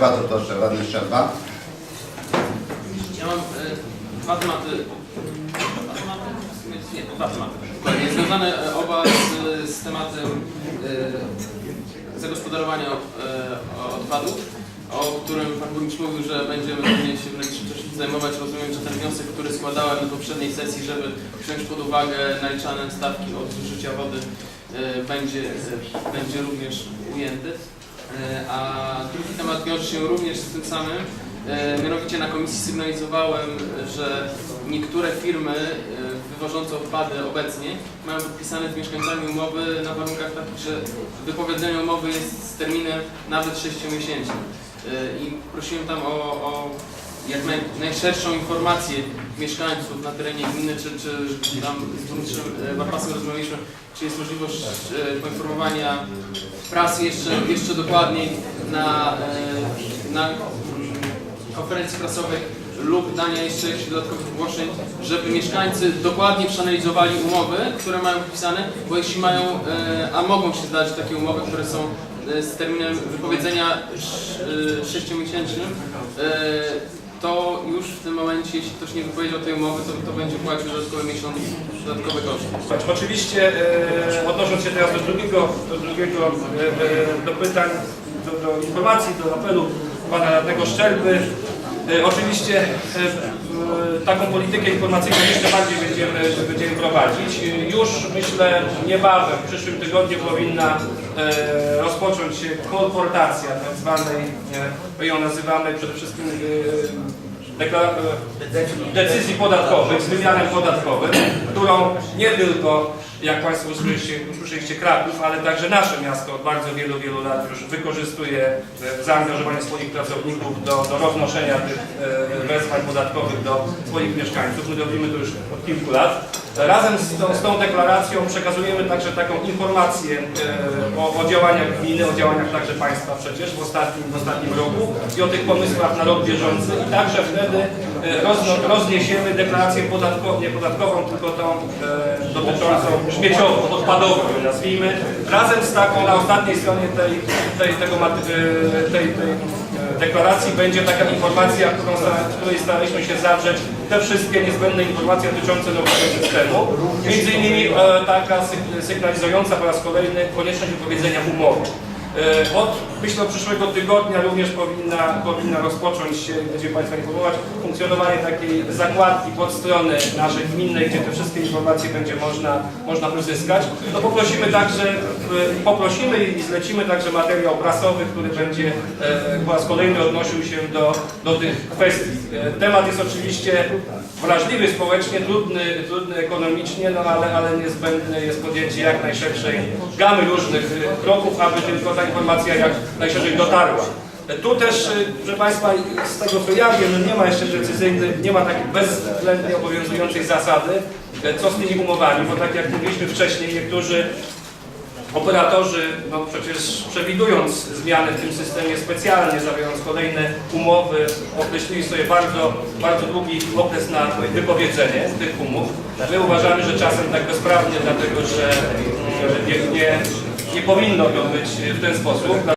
Bardzo proszę, radny Szczerba. Ja mam e, dwa tematy. Dwa tematy? Nie, dwa tematy. Dokładnie, Związane e, oba z, z tematem e, zagospodarowania e, odpadów, o którym Pan Burmistrz mówił, że będziemy się też zajmować. Rozumiem, że ten wniosek, który składałem na poprzedniej sesji, żeby wziąć pod uwagę naliczane stawki od zużycia wody, będzie, będzie również ujęty. E, A drugi temat wiąże się również z tym samym. E, Mianowicie na komisji sygnalizowałem, że niektóre firmy e, wywożące odpady obecnie mają podpisane z mieszkańcami umowy na warunkach takich, że wypowiedzenie umowy jest z terminem nawet 6-miesięcznym. E, I prosiłem tam o, o jak naj, najszerszą informację mieszkańców na terenie gminy, czy, czy tam z burmistrzem e, Warpasem rozmawialiśmy, czy jest możliwość e, poinformowania prasy jeszcze, jeszcze dokładniej na, e, na konferencji prasowej lub dania jeszcze jakichś dodatkowych ogłoszeń, żeby mieszkańcy dokładnie przeanalizowali umowy, które mają podpisane, bo jeśli mają, e, a mogą się zdarzyć takie umowy, które są e, z terminem wypowiedzenia sz- e, sześciomiesięcznym, e, to już w tym momencie, jeśli ktoś nie wypowiedział tej umowy, to, to będzie płacił dodatkowy miesiąc, dodatkowe koszty. Znaczy, Oczywiście e, odnosząc się teraz do drugiego, do, drugiego e, e, do pytań, do, do informacji, do apelu pana radnego Szczerby, oczywiście e, e, taką politykę informacyjną jeszcze bardziej będziemy, będziemy prowadzić. E, Już myślę niebawem, w przyszłym tygodniu powinna e, rozpocząć się kolportacja tak zwanej, e, my ją nazywamy przede wszystkim e, e, decyzji podatkowych z wymiarem podatkowym, którą nie tylko, jak Państwo usłyszeliście, usłyszeliście Kraków, ale także nasze miasto od bardzo wielu, wielu lat już wykorzystuje e, zaangażowanie swoich pracowników do, do roznoszenia tych e, wezwań podatkowych do swoich mieszkańców. My robimy to już od kilku lat. Razem z tą, z tą deklaracją przekazujemy także taką informację e, o, o działaniach gminy, o działaniach także państwa przecież w ostatnim, w ostatnim roku i o tych pomysłach na rok bieżący. I także wtedy e, rozno, rozniesiemy deklarację podatko, nie podatkową, tylko tą e, dotyczącą śmieciową, odpadową nazwijmy, razem z taką na ostatniej stronie tej, tej, tego, e, tej, tej deklaracji będzie taka informacja, którą, której staraliśmy się zawrzeć te wszystkie niezbędne informacje dotyczące nowego systemu. Między innymi e, taka syg- sygnalizująca po raz kolejny konieczność wypowiedzenia umowy. E, Od myślę od przyszłego tygodnia również powinna, powinna rozpocząć się, będziemy Państwa informować, funkcjonowanie takiej zakładki pod strony naszej gminnej, gdzie te wszystkie informacje będzie można, można uzyskać. No poprosimy także, e, poprosimy i zlecimy także materiał prasowy, który będzie e, po raz kolejny odnosił się do, do tych kwestii. E, Temat jest oczywiście wrażliwy społecznie, trudny, trudny ekonomicznie, no ale, ale niezbędne jest podjęcie jak najszerszej gamy różnych kroków, aby tylko ta informacja jak najszerzej dotarła. Tu też, e, proszę Państwa, z tego co ja wiem, nie ma jeszcze precyzyjnej, nie ma takiej bezwzględnie obowiązującej zasady, e, co z tymi umowami, bo tak jak mówiliśmy wcześniej, niektórzy Operatorzy, no przecież przewidując zmiany w tym systemie specjalnie, zawierając kolejne umowy, określili sobie bardzo, bardzo długi okres na wypowiedzenie tych umów. My uważamy, że czasem tak bezprawnie, dlatego że mm, nie, nie, nie powinno to być w ten sposób.